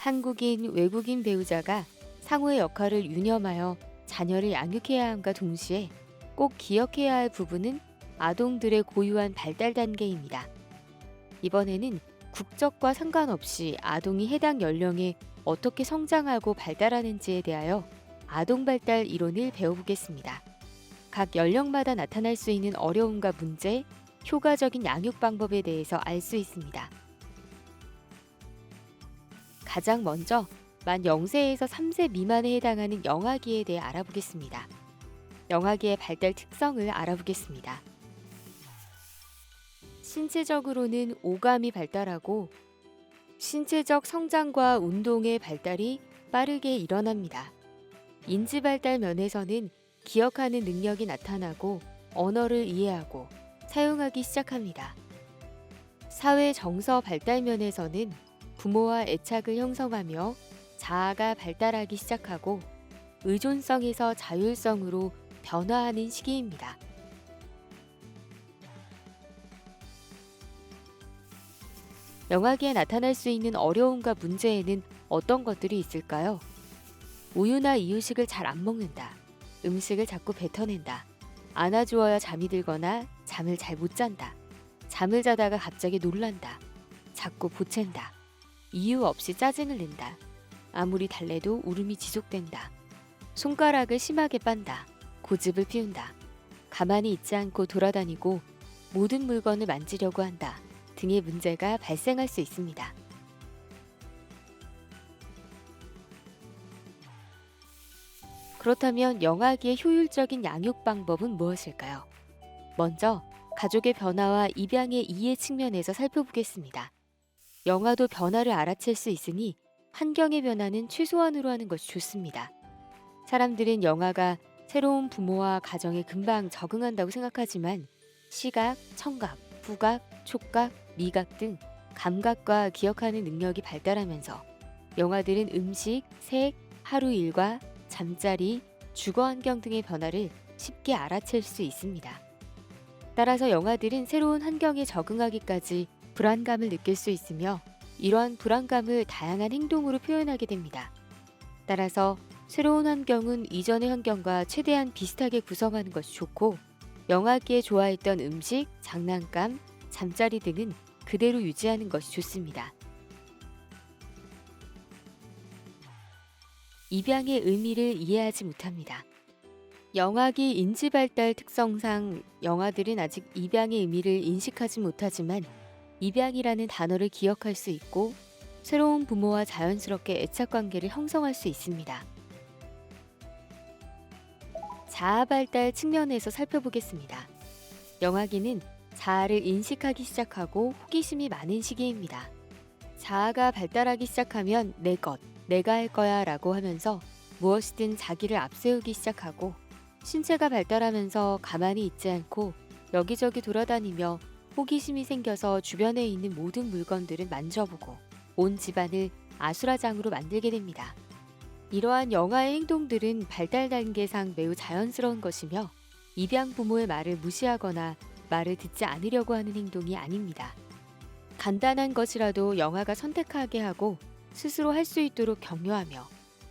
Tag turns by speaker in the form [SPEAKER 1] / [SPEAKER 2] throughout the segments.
[SPEAKER 1] 한국인, 외국인 배우자가 상호의 역할을 유념하여 자녀를 양육해야 함과 동시에 꼭 기억해야 할 부분은 아동들의 고유한 발달 단계입니다. 이번에는 국적과 상관없이 아동이 해당 연령에 어떻게 성장하고 발달하는지에 대하여 아동 발달 이론을 배워보겠습니다. 각 연령마다 나타날 수 있는 어려움과 문제, 효과적인 양육 방법에 대해서 알 수 있습니다. 가장 먼저 만 0세에서 3세 미만에 해당하는 영아기에 대해 알아보겠습니다. 영아기의 발달 특성을 알아보겠습니다. 신체적으로는 오감이 발달하고 신체적 성장과 운동의 발달이 빠르게 일어납니다. 인지 발달 면에서는 기억하는 능력이 나타나고 언어를 이해하고 사용하기 시작합니다. 사회 정서 발달 면에서는 부모와 애착을 형성하며 자아가 발달하기 시작하고 의존성에서 자율성으로 변화하는 시기입니다. 영아기에 나타날 수 있는 어려움과 문제에는 어떤 것들이 있을까요? 우유나 이유식을 잘 안 먹는다. 음식을 자꾸 뱉어낸다. 안아주어야 잠이 들거나 잠을 잘 못 잔다. 잠을 자다가 갑자기 놀란다. 자꾸 보챈다. 이유 없이 짜증을 낸다. 아무리 달래도 울음이 지속된다. 손가락을 심하게 빤다. 고집을 피운다. 가만히 있지 않고 돌아다니고 모든 물건을 만지려고 한다. 등의 문제가 발생할 수 있습니다. 그렇다면 영아기의 효율적인 양육 방법은 무엇일까요? 먼저 가족의 변화와 입양의 이해 측면에서 살펴보겠습니다. 영아도 변화를 알아챌 수 있으니 환경의 변화는 최소한으로 하는 것이 좋습니다. 사람들은 영아가 새로운 부모와 가정에 금방 적응한다고 생각하지만 시각, 청각, 후각, 촉각, 미각 등 감각과 기억하는 능력이 발달하면서 영아들은 음식, 색, 하루 일과 잠자리, 주거 환경 등의 변화를 쉽게 알아챌 수 있습니다. 따라서 영아들은 새로운 환경에 적응하기까지 불안감을 느낄 수 있으며 이러한 불안감을 다양한 행동으로 표현하게 됩니다. 따라서 새로운 환경은 이전의 환경과 최대한 비슷하게 구성하는 것이 좋고 영아기에 좋아했던 음식, 장난감, 잠자리 등은 그대로 유지하는 것이 좋습니다. 입양의 의미를 이해하지 못합니다. 영아기 인지 발달 특성상 영아들은 아직 입양의 의미를 인식하지 못하지만 입양이라는 단어를 기억할 수 있고 새로운 부모와 자연스럽게 애착 관계를 형성할 수 있습니다. 자아 발달 측면에서 살펴보겠습니다. 영아기는 자아를 인식하기 시작하고 호기심이 많은 시기입니다. 자아가 발달하기 시작하면 내 것, 내가 할 거야 라고 하면서 무엇이든 자기를 앞세우기 시작하고 신체가 발달하면서 가만히 있지 않고 여기저기 돌아다니며 호기심이 생겨서 주변에 있는 모든 물건들을 만져보고 온 집안을 아수라장으로 만들게 됩니다. 이러한 영아의 행동들은 발달 단계상 매우 자연스러운 것이며 입양 부모의 말을 무시하거나 말을 듣지 않으려고 하는 행동이 아닙니다. 간단한 것이라도 영아가 선택하게 하고 스스로 할 수 있도록 격려하며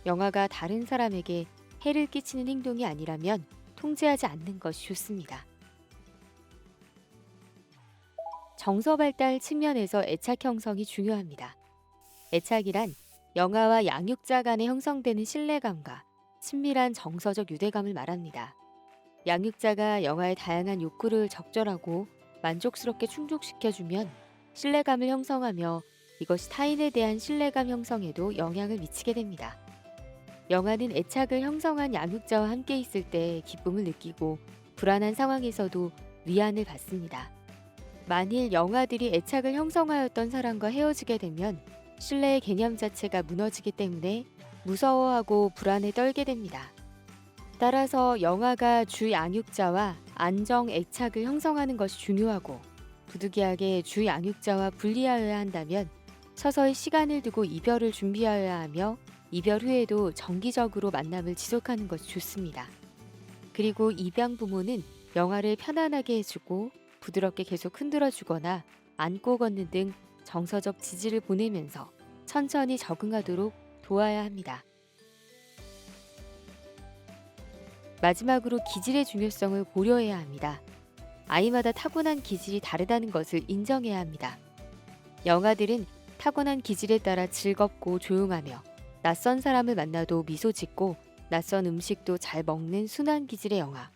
[SPEAKER 1] 영아가 다른 사람에게 해를 끼치는 행동이 아니라면 통제하지 않는 것이 좋습니다. 정서 발달 측면에서 애착 형성이 중요합니다. 애착이란 영아와 양육자 간에 형성되는 신뢰감과 친밀한 정서적 유대감을 말합니다. 양육자가 영아의 다양한 욕구를 적절하고 만족스럽게 충족시켜주면 신뢰감을 형성하며 이것이 타인에 대한 신뢰감 형성에도 영향을 미치게 됩니다. 영아는 애착을 형성한 양육자와 함께 있을 때 기쁨을 느끼고 불안한 상황에서도 위안을 받습니다. 만일 영아들이 애착을 형성하였던 사람과 헤어지게 되면 신뢰의 개념 자체가 무너지기 때문에 무서워하고 불안에 떨게 됩니다. 따라서 영아가 주 양육자와 안정 애착을 형성하는 것이 중요하고 부득이하게 주 양육자와 분리하여야 한다면 서서히 시간을 두고 이별을 준비하여야 하며 이별 후에도 정기적으로 만남을 지속하는 것이 좋습니다. 그리고 입양 부모는 영아를 편안하게 해주고 부드럽게 계속 흔들어 주거나 안고 걷는 등 정서적 지지를 보내면서 천천히 적응하도록 도와야 합니다. 마지막으로 기질의 중요성을 고려해야 합니다. 아이마다 타고난 기질이 다르다는 것을 인정해야 합니다. 영아들은 타고난 기질에 따라 즐겁고 조용하며 낯선 사람을 만나도 미소 짓고 낯선 음식도 잘 먹는 순한 기질의 영아.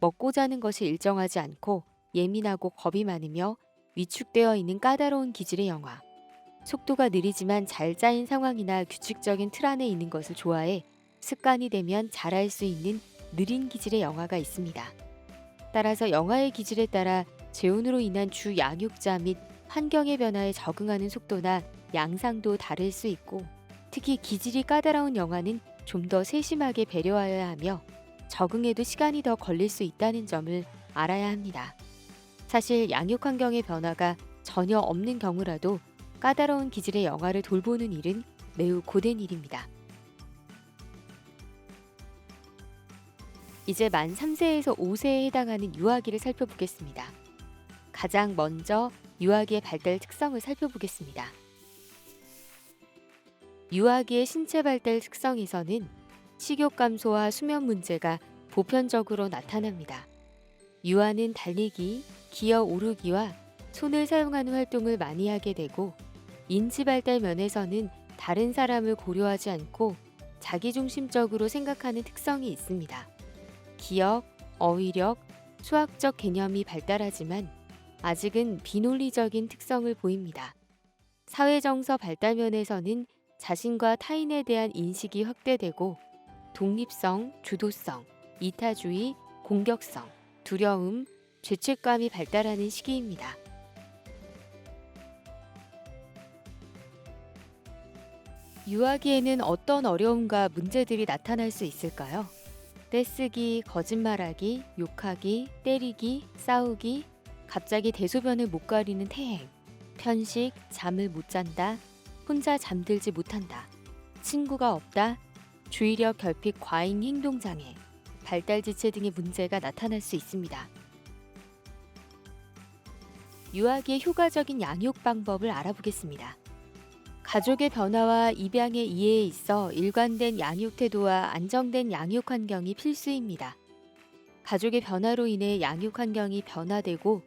[SPEAKER 1] 먹고 자는 것이 일정하지 않고 예민하고 겁이 많으며 위축되어 있는 까다로운 기질의 영아. 속도가 느리지만 잘 짜인 상황이나 규칙적인 틀 안에 있는 것을 좋아해 습관이 되면 잘할 수 있는 느린 기질의 영아가 있습니다. 따라서 영아의 기질에 따라 재혼으로 인한 주 양육자 및 환경의 변화에 적응하는 속도나 양상도 다를 수 있고 특히 기질이 까다로운 영아는 좀 더 세심하게 배려하여야 하며 적응에도 시간이 더 걸릴 수 있다는 점을 알아야 합니다. 사실 양육 환경의 변화가 전혀 없는 경우라도 까다로운 기질의 영아를 돌보는 일은 매우 고된 일입니다. 이제 만 3세에서 5세에 해당하는 유아기를 살펴보겠습니다. 가장 먼저 유아기의 발달 특성을 살펴보겠습니다. 유아기의 신체 발달 특성에서는 식욕 감소와 수면 문제가 보편적으로 나타납니다. 유아는 달리기, 기어 오르기와 손을 사용하는 활동을 많이 하게 되고 인지 발달 면에서는 다른 사람을 고려하지 않고 자기중심적으로 생각하는 특성이 있습니다. 기억, 어휘력, 수학적 개념이 발달하지만 아직은 비논리적인 특성을 보입니다. 사회정서 발달 면에서는 자신과 타인에 대한 인식이 확대되고 독립성, 주도성, 이타주의, 공격성, 두려움, 죄책감이 발달하는 시기입니다. 유아기에는 어떤 어려움과 문제들이 나타날 수 있을까요? 떼쓰기, 거짓말하기, 욕하기, 때리기, 싸우기, 갑자기 대소변을 못 가리는 태행, 편식, 잠을 못 잔다, 혼자 잠들지 못한다, 친구가 없다, 주의력 결핍 과잉 행동 장애, 발달 지체 등의 문제가 나타날 수 있습니다. 유아기의 효과적인 양육 방법을 알아보겠습니다. 가족의 변화와 입양의 이해에 있어 일관된 양육 태도와 안정된 양육 환경이 필수입니다. 가족의 변화로 인해 양육 환경이 변화되고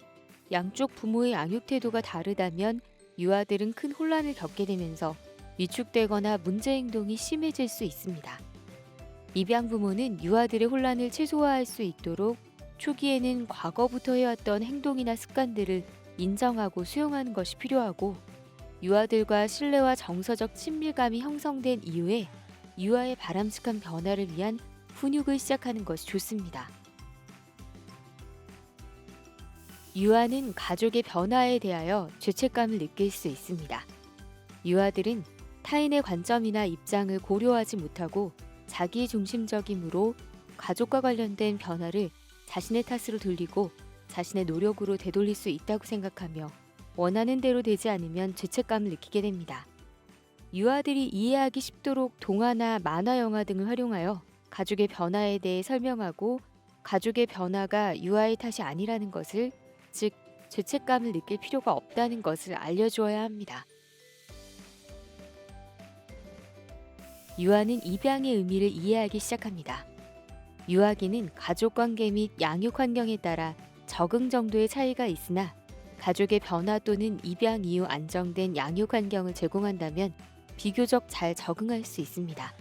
[SPEAKER 1] 양쪽 부모의 양육 태도가 다르다면 유아들은 큰 혼란을 겪게 되면서 위축되거나 문제 행동이 심해질 수 있습니다. 입양 부모는 유아들의 혼란을 최소화할 수 있도록 초기에는 과거부터 해왔던 행동이나 습관들을 인정하고 수용하는 것이 필요하고 유아들과 신뢰와 정서적 친밀감이 형성된 이후에 유아의 바람직한 변화를 위한 훈육을 시작하는 것이 좋습니다. 유아는 가족의 변화에 대하여 죄책감을 느낄 수 있습니다. 유아들은 타인의 관점이나 입장을 고려하지 못하고 자기 중심적이므로 가족과 관련된 변화를 자신의 탓으로 돌리고 자신의 노력으로 되돌릴 수 있다고 생각하며 원하는 대로 되지 않으면 죄책감을 느끼게 됩니다. 유아들이 이해하기 쉽도록 동화나 만화 영화 등을 활용하여 가족의 변화에 대해 설명하고 가족의 변화가 유아의 탓이 아니라는 것을 즉 죄책감을 느낄 필요가 없다는 것을 알려주어야 합니다. 유아는 입양의 의미를 이해하기 시작합니다. 유아기는 가족 관계 및 양육 환경에 따라 적응 정도의 차이가 있으나 가족의 변화 또는 입양 이후 안정된 양육 환경을 제공한다면 비교적 잘 적응할 수 있습니다.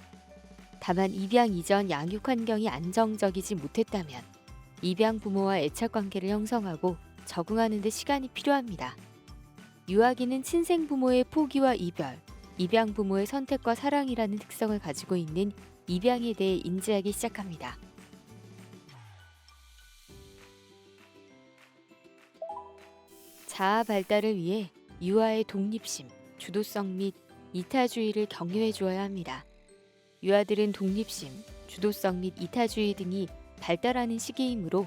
[SPEAKER 1] 다만 입양 이전 양육 환경이 안정적이지 못했다면 입양 부모와 애착 관계를 형성하고 적응하는 데 시간이 필요합니다. 유아기는 친생 부모의 포기와 이별, 입양 부모의 선택과 사랑이라는 특성을 가지고 있는 입양에 대해 인지하기 시작합니다. 자아 발달을 위해 유아의 독립심, 주도성 및 이타주의를 격려해 주어야 합니다. 유아들은 독립심, 주도성 및 이타주의 등이 발달하는 시기이므로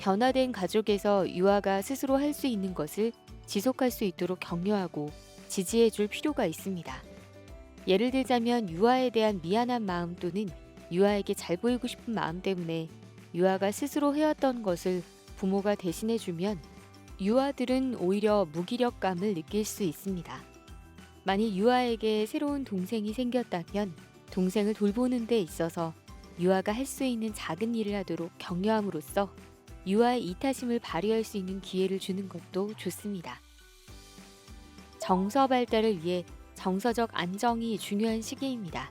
[SPEAKER 1] 변화된 가족에서 유아가 스스로 할 수 있는 것을 지속할 수 있도록 격려하고 지지해 줄 필요가 있습니다. 예를 들자면 유아에 대한 미안한 마음 또는 유아에게 잘 보이고 싶은 마음 때문에 유아가 스스로 해왔던 것을 부모가 대신해 주면 유아들은 오히려 무기력감을 느낄 수 있습니다. 만일 유아에게 새로운 동생이 생겼다면 동생을 돌보는 데 있어서 유아가 할 수 있는 작은 일을 하도록 격려함으로써 유아의 이타심을 발휘할 수 있는 기회를 주는 것도 좋습니다. 정서 발달을 위해 정서적 안정이 중요한 시기입니다.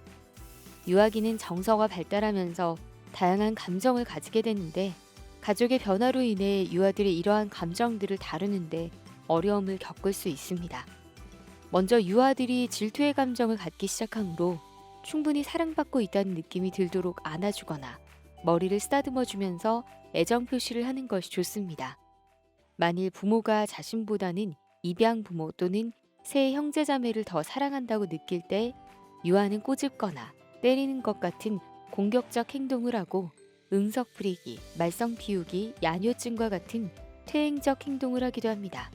[SPEAKER 1] 유아기는 정서가 발달하면서 다양한 감정을 가지게 되는데 가족의 변화로 인해 유아들이 이러한 감정들을 다루는데 어려움을 겪을 수 있습니다. 먼저 유아들이 질투의 감정을 갖기 시작하므로 충분히 사랑받고 있다는 느낌이 들도록 안아주거나 머리를 쓰다듬어 주면서 애정 표시를 하는 것이 좋습니다. 만일 부모가 자신보다는 입양 부모 또는 새 형제자매를 더 사랑한다고 느낄 때 유아는 꼬집거나 때리는 것 같은 공격적 행동을 하고 응석 부리기, 말썽 피우기, 야뇨증과 같은 퇴행적 행동을 하기도 합니다.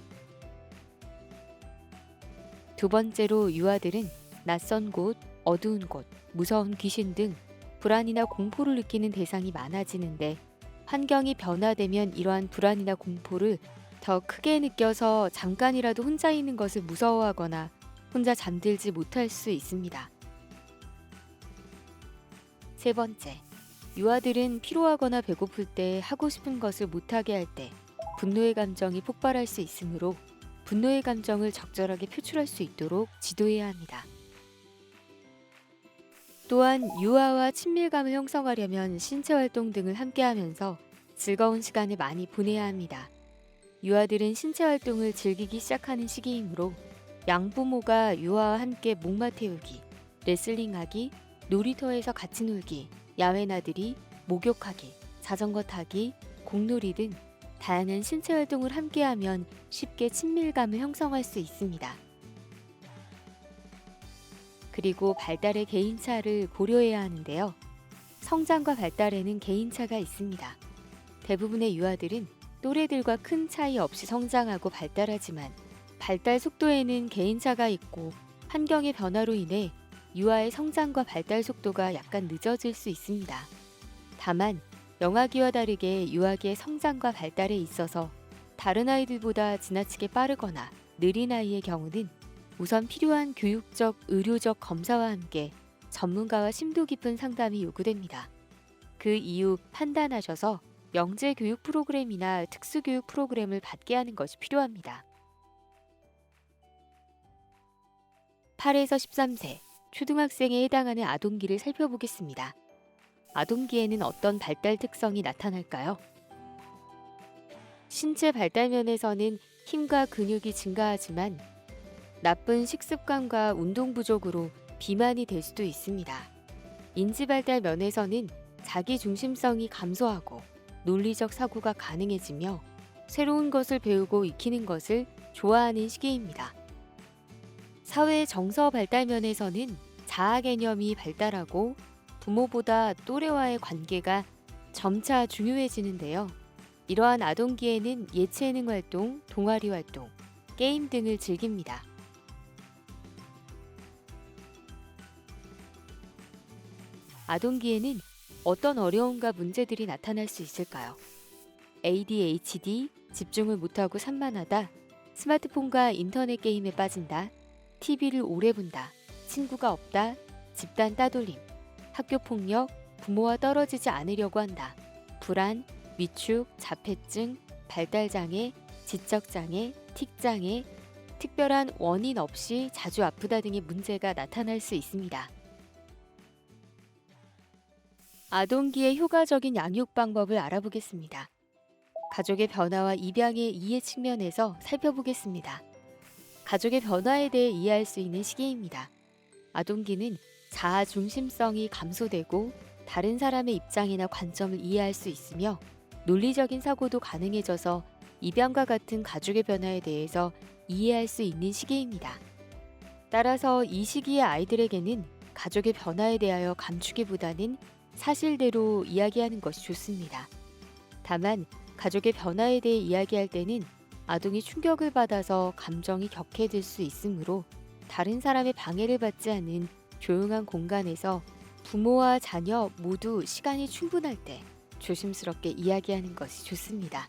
[SPEAKER 1] 두 번째로 유아들은 낯선 곳, 어두운 곳, 무서운 귀신 등 불안이나 공포를 느끼는 대상이 많아지는데 환경이 변화되면 이러한 불안이나 공포를 더 크게 느껴서 잠깐이라도 혼자 있는 것을 무서워하거나 혼자 잠들지 못할 수 있습니다. 세 번째, 유아들은 피로하거나 배고플 때 하고 싶은 것을 못하게 할 때 분노의 감정이 폭발할 수 있으므로 분노의 감정을 적절하게 표출할 수 있도록 지도해야 합니다. 또한 유아와 친밀감을 형성하려면 신체 활동 등을 함께 하면서 즐거운 시간을 많이 보내야 합니다. 유아들은 신체 활동을 즐기기 시작하는 시기이므로 양부모가 유아와 함께 목마 태우기, 레슬링하기, 놀이터에서 같이 놀기, 야외 나들이, 목욕하기, 자전거 타기, 공놀이 등 다양한 신체 활동을 함께하면 쉽게 친밀감을 형성할 수 있습니다. 그리고 발달의 개인차를 고려해야 하는데요. 성장과 발달에는 개인차가 있습니다. 대부분의 유아들은 또래들과 큰 차이 없이 성장하고 발달하지만 발달 속도에는 개인차가 있고 환경의 변화로 인해 유아의 성장과 발달 속도가 약간 늦어질 수 있습니다. 다만 영아기와 다르게 유아기의 성장과 발달에 있어서 다른 아이들보다 지나치게 빠르거나 느린 아이의 경우는 우선 필요한 교육적, 의료적 검사와 함께 전문가와 심도 깊은 상담이 요구됩니다. 그 이후 판단하셔서 영재 교육 프로그램이나 특수교육 프로그램을 받게 하는 것이 필요합니다. 8에서 13세 초등학생에 해당하는 아동기를 살펴보겠습니다. 아동기에는 어떤 발달 특성이 나타날까요? 신체 발달 면에서는 힘과 근육이 증가하지만 나쁜 식습관과 운동 부족으로 비만이 될 수도 있습니다. 인지 발달 면에서는 자기 중심성이 감소하고 논리적 사고가 가능해지며 새로운 것을 배우고 익히는 것을 좋아하는 시기입니다. 사회 정서 발달 면에서는 자아 개념이 발달하고 부모보다 또래와의 관계가 점차 중요해지는데요. 이러한 아동기에는 예체능 활동, 동아리 활동, 게임 등을 즐깁니다. 아동기에는 어떤 어려움과 문제들이 나타날 수 있을까요? ADHD, 집중을 못하고 산만하다, 스마트폰과 인터넷 게임에 빠진다, TV를 오래 본다, 친구가 없다, 집단 따돌림, 학교 폭력, 부모와 떨어지지 않으려고 한다, 불안, 위축, 자폐증, 발달장애, 지적장애, 틱장애, 특별한 원인 없이 자주 아프다 등의 문제가 나타날 수 있습니다. 아동기의 효과적인 양육 방법을 알아보겠습니다. 가족의 변화와 입양의 이해 측면에서 살펴보겠습니다. 가족의 변화에 대해 이해할 수 있는 시기입니다. 아동기는 자아 중심성이 감소되고 다른 사람의 입장이나 관점을 이해할 수 있으며 논리적인 사고도 가능해져서 입양과 같은 가족의 변화에 대해서 이해할 수 있는 시기입니다. 따라서 이 시기의 아이들에게는 가족의 변화에 대하여 감추기보다는 사실대로 이야기하는 것이 좋습니다. 다만 가족의 변화에 대해 이야기할 때는 아동이 충격을 받아서 감정이 격해질 수 있으므로 다른 사람의 방해를 받지 않은 조용한 공간에서 부모와 자녀 모두 시간이 충분할 때 조심스럽게 이야기하는 것이 좋습니다.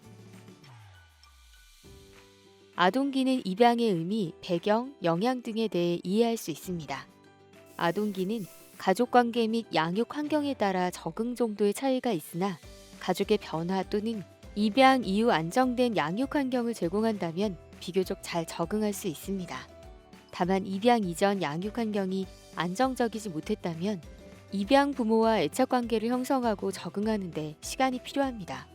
[SPEAKER 1] 아동기는 입양의 의미, 배경, 영향 등에 대해 이해할 수 있습니다. 아동기는 가족 관계 및 양육 환경에 따라 적응 정도의 차이가 있으나 가족의 변화 또는 입양 이후 안정된 양육 환경을 제공한다면 비교적 잘 적응할 수 있습니다. 다만 입양 이전 양육 환경이 안정적이지 못했다면 입양 부모와 애착 관계를 형성하고 적응하는데 시간이 필요합니다.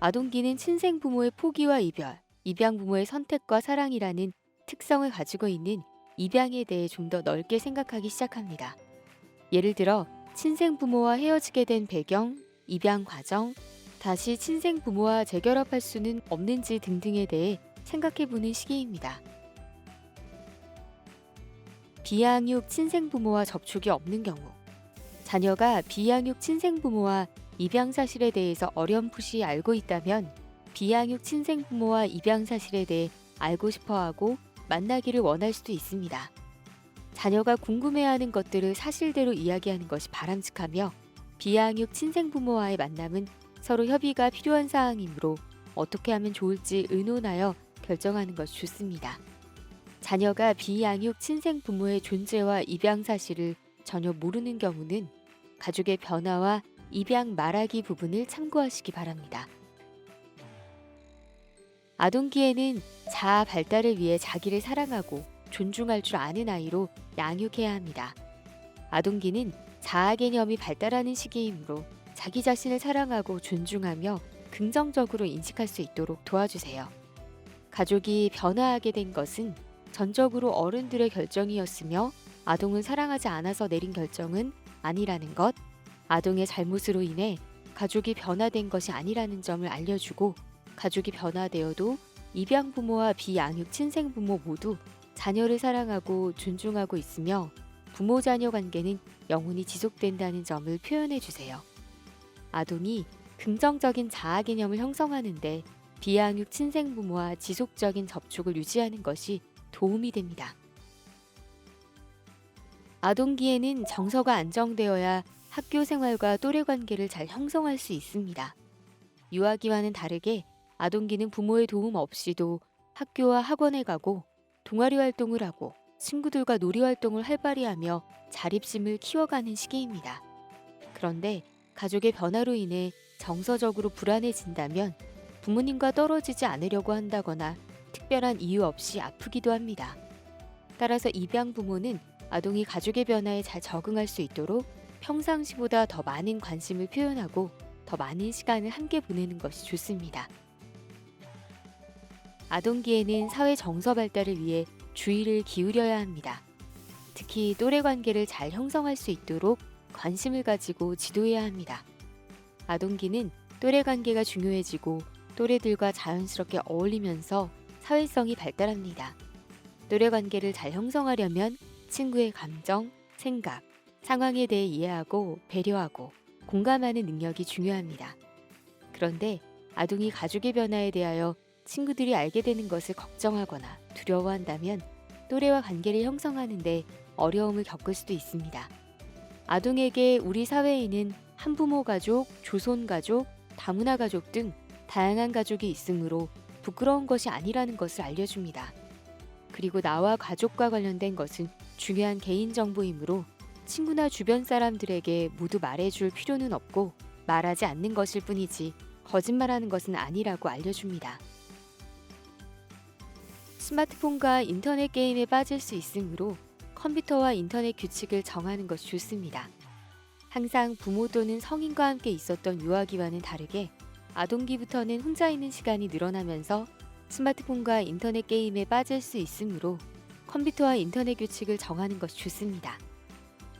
[SPEAKER 1] 아동기는 친생 부모의 포기와 이별, 입양 부모의 선택과 사랑이라는 특성을 가지고 있는 입양에 대해 좀 더 넓게 생각하기 시작합니다. 예를 들어 친생 부모와 헤어지게 된 배경, 입양 과정, 다시 친생 부모와 재결합할 수는 없는지 등등에 대해 생각해 보는 시기입니다. 비양육 친생 부모와 접촉이 없는 경우 자녀가 비양육 친생 부모와 입양 사실에 대해서 어렴풋이 알고 있다면 비양육 친생 부모와 입양 사실에 대해 알고 싶어 하고 만나기를 원할 수도 있습니다. 자녀가 궁금해하는 것들을 사실대로 이야기하는 것이 바람직하며 비양육 친생 부모와의 만남은 서로 협의가 필요한 사항이므로 어떻게 하면 좋을지 의논하여 결정하는 것이 좋습니다. 자녀가 비양육 친생 부모의 존재와 입양 사실을 전혀 모르는 경우는 가족의 변화와 입양 말하기 부분을 참고하시기 바랍니다. 아동기에는 자아 발달을 위해 자기를 사랑하고 존중할 줄 아는 아이로 양육해야 합니다. 아동기는 자아 개념이 발달하는 시기이므로 자기 자신을 사랑하고 존중하며 긍정적으로 인식할 수 있도록 도와주세요. 가족이 변화하게 된 것은 전적으로 어른들의 결정이었으며 아동을 사랑하지 않아서 내린 결정은 아니라는 것, 아동의 잘못으로 인해 가족이 변화된 것이 아니라는 점을 알려주고 가족이 변화되어도 입양 부모와 비양육 친생 부모 모두 자녀를 사랑하고 존중하고 있으며 부모 자녀 관계는 영원히 지속된다는 점을 표현해 주세요. 아동이 긍정적인 자아 개념을 형성하는데 비양육 친생 부모와 지속적인 접촉을 유지하는 것이 도움이 됩니다. 아동기에는 정서가 안정되어야 학교 생활과 또래 관계를 잘 형성할 수 있습니다. 유아기와는 다르게 아동기는 부모의 도움 없이도 학교와 학원에 가고 동아리 활동을 하고 친구들과 놀이 활동을 활발히 하며 자립심을 키워가는 시기입니다. 그런데 가족의 변화로 인해 정서적으로 불안해진다면 부모님과 떨어지지 않으려고 한다거나 특별한 이유 없이 아프기도 합니다. 따라서 입양 부모는 아동이 가족의 변화에 잘 적응할 수 있도록 평상시보다 더 많은 관심을 표현하고 더 많은 시간을 함께 보내는 것이 좋습니다. 아동기에는 사회 정서 발달을 위해 주의를 기울여야 합니다. 특히 또래 관계를 잘 형성할 수 있도록 관심을 가지고 지도해야 합니다. 아동기는 또래 관계가 중요해지고 또래들과 자연스럽게 어울리면서 사회성이 발달합니다. 또래 관계를 잘 형성하려면 친구의 감정, 생각, 상황에 대해 이해하고 배려하고 공감하는 능력이 중요합니다. 그런데 아동이 가족의 변화에 대하여 친구들이 알게 되는 것을 걱정하거나 두려워한다면 또래와 관계를 형성하는데 어려움을 겪을 수도 있습니다. 아동에게 우리 사회에는 한부모 가족, 조손 가족, 다문화 가족 등 다양한 가족이 있으므로 부끄러운 것이 아니라는 것을 알려줍니다. 그리고 나와 가족과 관련된 것은 중요한 개인정보이므로 친구나 주변 사람들에게 모두 말해줄 필요는 없고 말하지 않는 것일 뿐이지 거짓말하는 것은 아니라고 알려줍니다. 스마트폰과 인터넷 게임에 빠질 수 있으므로 컴퓨터와 인터넷 규칙을 정하는 것이 좋습니다. 항상 부모 또는 성인과 함께 있었던 유아기와는 다르게 아동기부터는 혼자 있는 시간이 늘어나면서 스마트폰과 인터넷 게임에 빠질 수 있으므로 컴퓨터와 인터넷 규칙을 정하는 것이 좋습니다.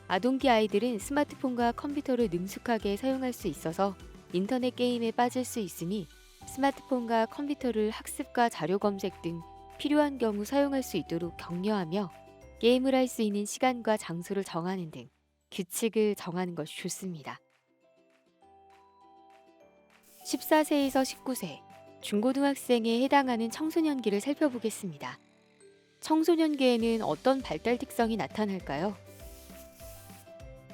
[SPEAKER 1] 아동기 아이들은 스마트폰과 컴퓨터를 능숙하게 사용할 수 있어서 인터넷 게임에 빠질 수 있으니 스마트폰과 컴퓨터를 학습과 자료 검색 등 필요한 경우 사용할 수 있도록 격려하며 게임을 할 수 있는 시간과 장소를 정하는 등 규칙을 정하는 것이 좋습니다. 14세에서 19세 중고등학생에 해당하는 청소년기를 살펴보겠습니다. 청소년기에는 어떤 발달 특성이 나타날까요?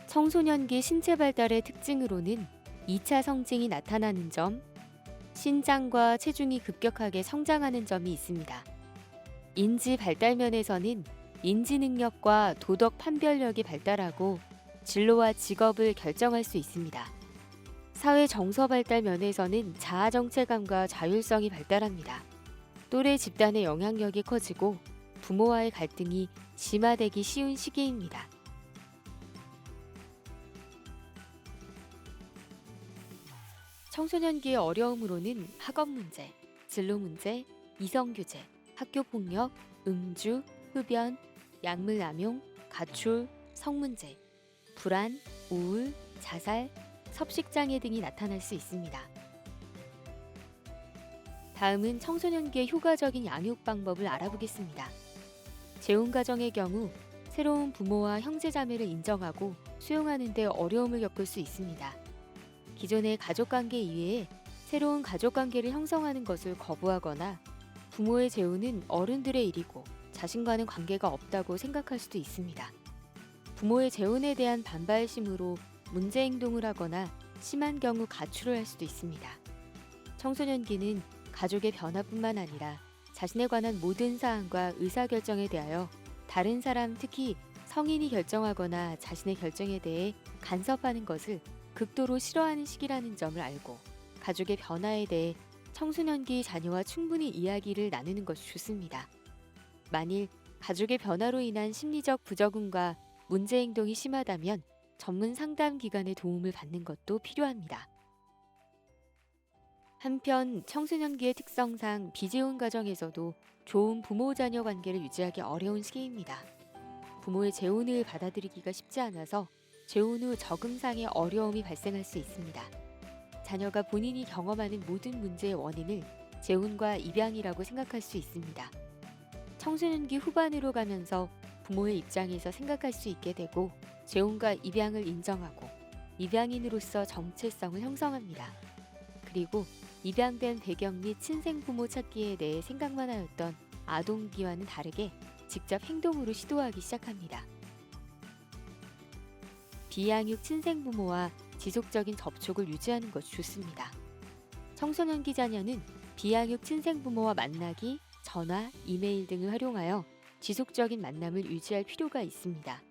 [SPEAKER 1] 청소년기 신체 발달의 특징으로는 2차 성징이 나타나는 점, 신장과 체중이 급격하게 성장하는 점이 있습니다. 인지 발달 면에서는 인지 능력과 도덕 판별력이 발달하고 진로와 직업을 결정할 수 있습니다. 사회 정서 발달 면에서는 자아 정체감과 자율성이 발달합니다. 또래 집단의 영향력이 커지고 부모와의 갈등이 심화되기 쉬운 시기입니다. 청소년기의 어려움으로는 학업 문제, 진로 문제, 이성 규제, 학교 폭력, 음주, 흡연, 약물 남용, 가출, 성 문제, 불안, 우울, 자살, 섭식장애 등이 나타날 수 있습니다. 다음은 청소년기의 효과적인 양육 방법을 알아보겠습니다. 재혼 가정의 경우 새로운 부모와 형제자매를 인정하고 수용하는 데 어려움을 겪을 수 있습니다. 기존의 가족 관계 이외에 새로운 가족 관계를 형성하는 것을 거부하거나 부모의 재혼은 어른들의 일이고 자신과는 관계가 없다고 생각할 수도 있습니다. 부모의 재혼에 대한 반발심으로 문제 행동을 하거나 심한 경우 가출을 할 수도 있습니다. 청소년기는 가족의 변화뿐만 아니라 자신에 관한 모든 사항과 의사결정에 대하여 다른 사람 특히 성인이 결정하거나 자신의 결정에 대해 간섭하는 것을 극도로 싫어하는 시기라는 점을 알고 가족의 변화에 대해 청소년기 자녀와 충분히 이야기를 나누는 것이 좋습니다. 만일 가족의 변화로 인한 심리적 부적응과 문제 행동이 심하다면 전문 상담 기관의 도움을 받는 것도 필요합니다. 한편 청소년기의 특성상 비재혼 가정에서도 좋은 부모 자녀 관계를 유지하기 어려운 시기입니다. 부모의 재혼을 받아들이기가 쉽지 않아서 재혼 후 적응상의 어려움이 발생할 수 있습니다. 자녀가 본인이 경험하는 모든 문제의 원인을 재혼과 입양이라고 생각할 수 있습니다. 청소년기 후반으로 가면서 부모의 입장에서 생각할 수 있게 되고 재혼과 입양을 인정하고 입양인으로서 정체성을 형성합니다. 그리고 입양된 배경 및 친생 부모 찾기에 대해 생각만 하였던 아동기와는 다르게 직접 행동으로 시도하기 시작합니다. 비양육 친생 부모와 지속적인 접촉을 유지하는 것이 좋습니다. 청소년기 자녀는 비양육 친생 부모와 만나기, 전화, 이메일 등을 활용하여 지속적인 만남을 유지할 필요가 있습니다.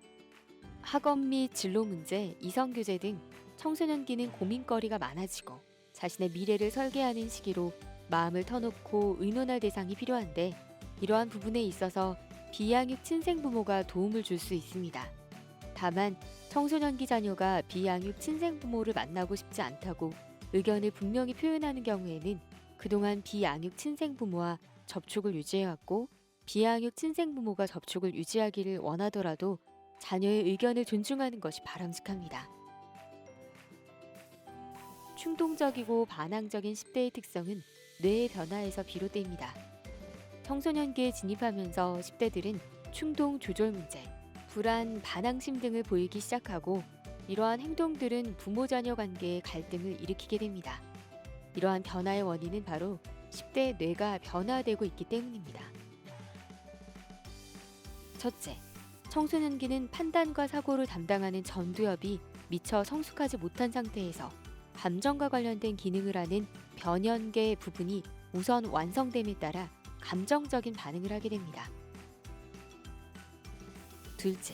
[SPEAKER 1] 학업 및 진로 문제, 이성 교제 등 청소년기는 고민거리가 많아지고 자신의 미래를 설계하는 시기로 마음을 터놓고 의논할 대상이 필요한데 이러한 부분에 있어서 비양육 친생 부모가 도움을 줄 수 있습니다. 다만 청소년기 자녀가 비양육 친생 부모를 만나고 싶지 않다고 의견을 분명히 표현하는 경우에는 그동안 비양육 친생 부모와 접촉을 유지해왔고 비양육 친생 부모가 접촉을 유지하기를 원하더라도 자녀의 의견을 존중하는 것이 바람직합니다. 충동적이고 반항적인 10대의 특성은 뇌의 변화에서 비롯됩니다. 청소년기에 진입하면서 10대들은 충동 조절 문제, 불안, 반항심 등을 보이기 시작하고 이러한 행동들은 부모 자녀 관계에 갈등을 일으키게 됩니다. 이러한 변화의 원인은 바로 10대 뇌가 변화되고 있기 때문입니다. 첫째, 청소년기는 판단과 사고를 담당하는 전두엽이 미처 성숙하지 못한 상태에서 감정과 관련된 기능을 하는 변연계 부분이 우선 완성됨에 따라 감정적인 반응을 하게 됩니다. 둘째,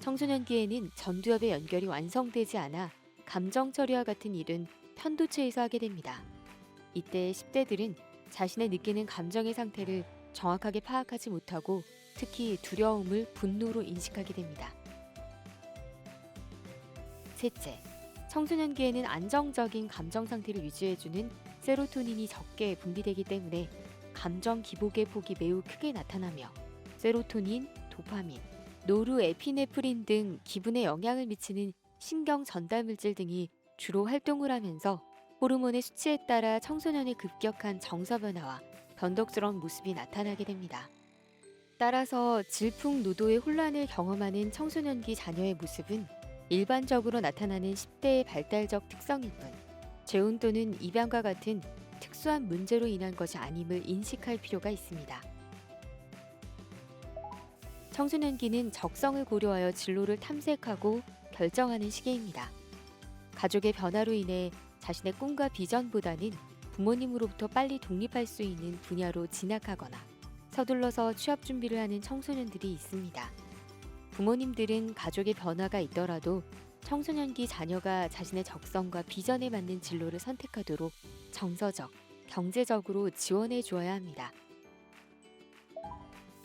[SPEAKER 1] 청소년기에는 전두엽의 연결이 완성되지 않아 감정 처리와 같은 일은 편도체에서 하게 됩니다. 이때 10대들은 자신의 느끼는 감정의 상태를 정확하게 파악하지 못하고 특히 두려움을 분노로 인식하게 됩니다. 셋째, 청소년기에는 안정적인 감정 상태를 유지해주는 세로토닌이 적게 분비되기 때문에 감정 기복의 폭이 매우 크게 나타나며 세로토닌, 도파민, 노르에피네프린 등 기분에 영향을 미치는 신경 전달 물질 등이 주로 활동을 하면서 호르몬의 수치에 따라 청소년의 급격한 정서 변화와 변덕스러운 모습이 나타나게 됩니다. 따라서 질풍노도의 혼란을 경험하는 청소년기 자녀의 모습은 일반적으로 나타나는 10대의 발달적 특성일 뿐 재혼 또는 입양과 같은 특수한 문제로 인한 것이 아님을 인식할 필요가 있습니다. 청소년기는 적성을 고려하여 진로를 탐색하고 결정하는 시기입니다. 가족의 변화로 인해 자신의 꿈과 비전보다는 부모님으로부터 빨리 독립할 수 있는 분야로 진학하거나 서둘러서 취업 준비를 하는 청소년들이 있습니다. 부모님들은 가족의 변화가 있더라도 청소년기 자녀가 자신의 적성과 비전에 맞는 진로를 선택하도록 정서적, 경제적으로 지원해 주어야 합니다.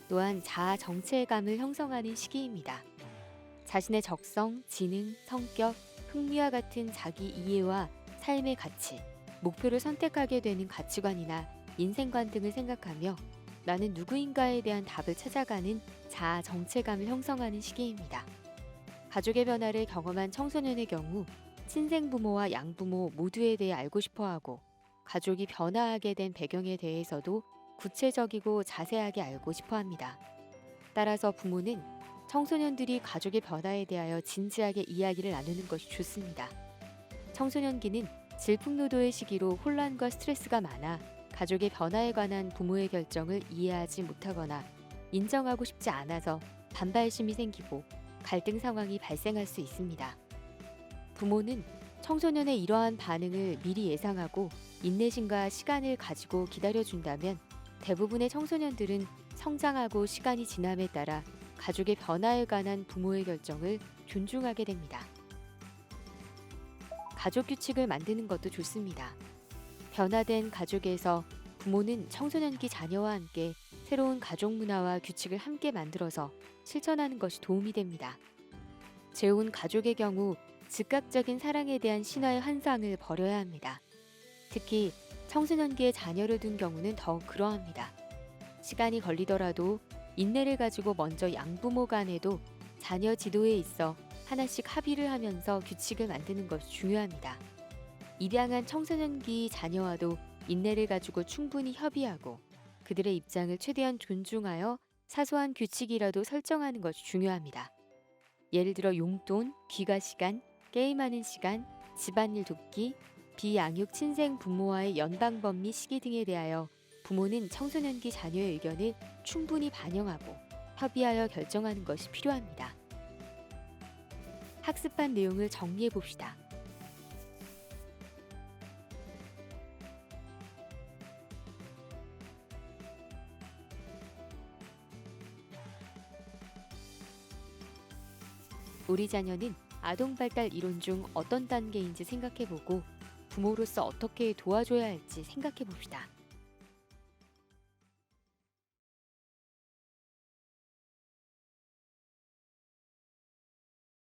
[SPEAKER 1] 또한 자아 정체감을 형성하는 시기입니다. 자신의 적성, 지능, 성격, 흥미와 같은 자기 이해와 삶의 가치, 목표를 선택하게 되는 가치관이나 인생관 등을 생각하며 나는 누구인가에 대한 답을 찾아가는 자아 정체감을 형성하는 시기입니다. 가족의 변화를 경험한 청소년의 경우 친생 부모와 양부모 모두에 대해 알고 싶어 하고 가족이 변화하게 된 배경에 대해서도 구체적이고 자세하게 알고 싶어 합니다. 따라서 부모는 청소년들이 가족의 변화에 대하여 진지하게 이야기를 나누는 것이 좋습니다. 청소년기는 질풍노도의 시기로 혼란과 스트레스가 많아 가족의 변화에 관한 부모의 결정을 이해하지 못하거나 인정하고 싶지 않아서 반발심이 생기고 갈등 상황이 발생할 수 있습니다. 부모는 청소년의 이러한 반응을 미리 예상하고 인내심과 시간을 가지고 기다려준다면 대부분의 청소년들은 성장하고 시간이 지남에 따라 가족의 변화에 관한 부모의 결정을 존중하게 됩니다. 가족 규칙을 만드는 것도 좋습니다. 변화된 가족에서 부모는 청소년기 자녀와 함께 새로운 가족 문화와 규칙을 함께 만들어서 실천하는 것이 도움이 됩니다. 재혼 가족의 경우 즉각적인 사랑에 대한 신화의 환상을 버려야 합니다. 특히 청소년기에 자녀를 둔 경우는 더욱 그러합니다. 시간이 걸리더라도 인내를 가지고 먼저 양부모 간에도 자녀 지도에 있어 하나씩 합의를 하면서 규칙을 만드는 것이 중요합니다. 입양한 청소년기 자녀와도 인내를 가지고 충분히 협의하고 그들의 입장을 최대한 존중하여 사소한 규칙이라도 설정하는 것이 중요합니다. 예를 들어 용돈, 귀가 시간, 게임하는 시간, 집안일 돕기, 비양육 친생 부모와의 연방법 및 시기 등에 대하여 부모는 청소년기 자녀의 의견을 충분히 반영하고 협의하여 결정하는 것이 필요합니다. 학습한 내용을 정리해 봅시다. 우리 자녀는 아동 발달 이론 중 어떤 단계인지 생각해 보고 부모로서 어떻게 도와줘야 할지 생각해 봅시다.